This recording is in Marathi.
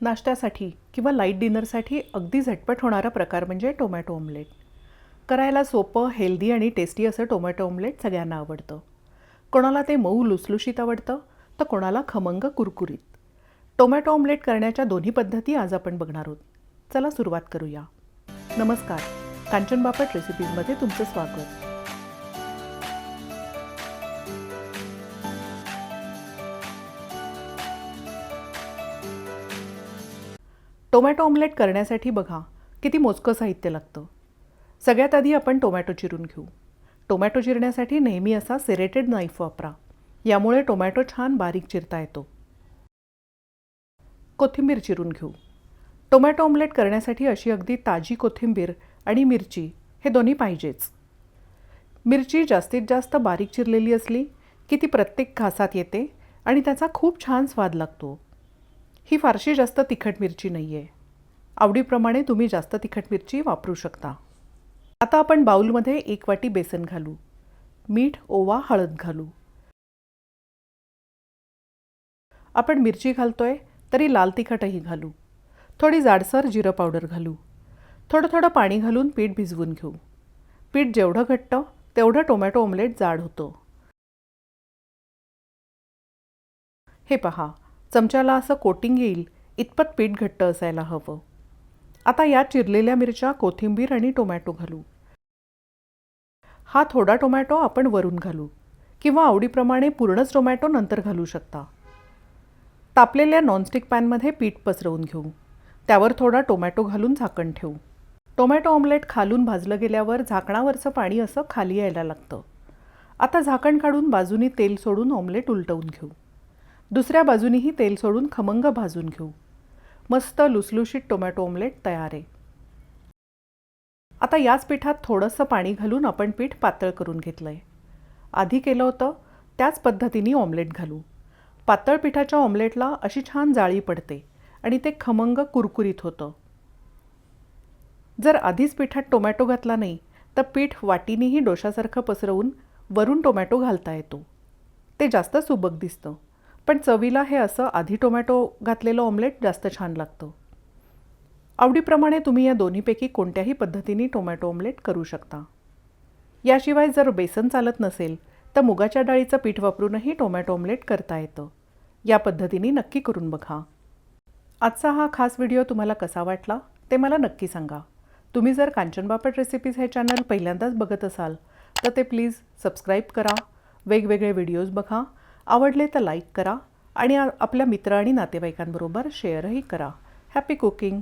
नाश्त्यासाठी किंवा लाइट डिनरसाठी अगदी झटपट होणारा प्रकार म्हणजे टोमॅटो ऑमलेट करायला सोपं हेल्दी आणि टेस्टी असं टोमॅटो ऑमलेट सगळ्यांना आवडतं. कोणाला ते मऊ लुसलुशीत आवडतं तर कोणाला खमंग कुरकुरीत. टोमॅटो ऑमलेट करण्याच्या दोन्ही पद्धती आज आपण बघणार आहोत. चला सुरुवात करूया. नमस्कार कांचन बापट रेसिपीजमध्ये तुमचं स्वागत. टोमॅटो ऑमलेट करण्यासाठी बघा किती मोजकं साहित्य लागतं. सगळ्यात आधी आपण टोमॅटो चिरून घेऊ. टोमॅटो चिरण्यासाठी नेहमी असा सेरेटेड नाईफ वापरा. यामुळे टोमॅटो छान बारीक चिरता येतो. कोथिंबीर चिरून घेऊ. टोमॅटो ऑमलेट करण्यासाठी अशी अगदी ताजी कोथिंबीर आणि मिरची हे दोन्ही पाहिजेच. मिरची जास्तीत जास्त बारीक चिरलेली असली की ती प्रत्येक घासात येते आणि त्याचा खूप छान स्वाद लागतो. ही फारशी जास्त तिखट मिरची नाही आहे आवडीप्रमाणे तुम्ही जास्त तिखट मिरची वापरू शकता. आता आपण बाऊलमध्ये एक वाटी बेसन घालू. मीठ ओवा हळद घालू. आपण मिरची घालतोय तरी लाल तिखटही घालू. थोडी जाडसर जिरं पावडर घालू. थोडं थोडं पाणी घालून पीठ भिजवून घेऊ. पीठ जेवढं घट्ट तेवढं टोमॅटो ऑमलेट जाड होतं. हे पहा चमच्याला असं कोटिंग येईल इतपत पीठ घट्ट असायला हवं. आता या चिरलेल्या मिरच्या कोथिंबीर आणि टोमॅटो घालू. हा थोडा टोमॅटो आपण वरून घालू किंवा आवडीप्रमाणे पूर्णच टोमॅटो नंतर घालू शकता. तापलेल्या नॉनस्टिक पॅनमध्ये पीठ पसरवून घेऊ. त्यावर थोडा टोमॅटो घालून झाकण ठेवू. टोमॅटो ऑमलेट खालून भाजलं गेल्यावर झाकणावरचं पाणी असं खाली यायला लागतं. आता झाकण काढून बाजूनी तेल सोडून ऑमलेट उलटवून घेऊ. दुसऱ्या बाजूनीही तेल सोडून खमंग भाजून घेऊ. मस्त लुसलुशीत टोमॅटो ऑमलेट तयार आहे. आता याच पिठात थोडंसं पाणी घालून आपण पीठ पातळ करून घेतलं आहे आधी केलं होतं त्याच पद्धतीने ऑमलेट घालू. पातळ पिठाच्या ऑमलेटला अशी छान जाळी पडते आणि ते खमंग कुरकुरीत होतं. जर आधीच पिठात टोमॅटो घातला नाही तर पीठ वाटीनेही डोशासारखं पसरवून वरून टोमॅटो घालता येतो. ते जास्त सुबक दिसतं. पण चवीला हे असं आधी टोमॅटो घातलेलं ऑमलेट जास्त छान लागतं. आवडीप्रमाणे तुम्ही या दोन्हीपैकी कोणत्याही पद्धतीने टोमॅटो ऑमलेट करू शकता. याशिवाय जर बेसन चालत नसेल तर मुगाच्या डाळीचं पीठ वापरूनही टोमॅटो ऑमलेट करता येतं. या पद्धतीने नक्की करून बघा. आजचा हा खास व्हिडिओ तुम्हाला कसा वाटला ते मला नक्की सांगा. तुम्ही जर कांचन बापट रेसिपीज हे चॅनल पहिल्यांदाच बघत असाल तर ते प्लीज सबस्क्राईब करा. वेगवेगळे व्हिडिओज बघा. आवडले तर लाईक करा आणि आपल्या मित्र आणि नातेवाईकांबरोबर शेअरही करा. Happy cooking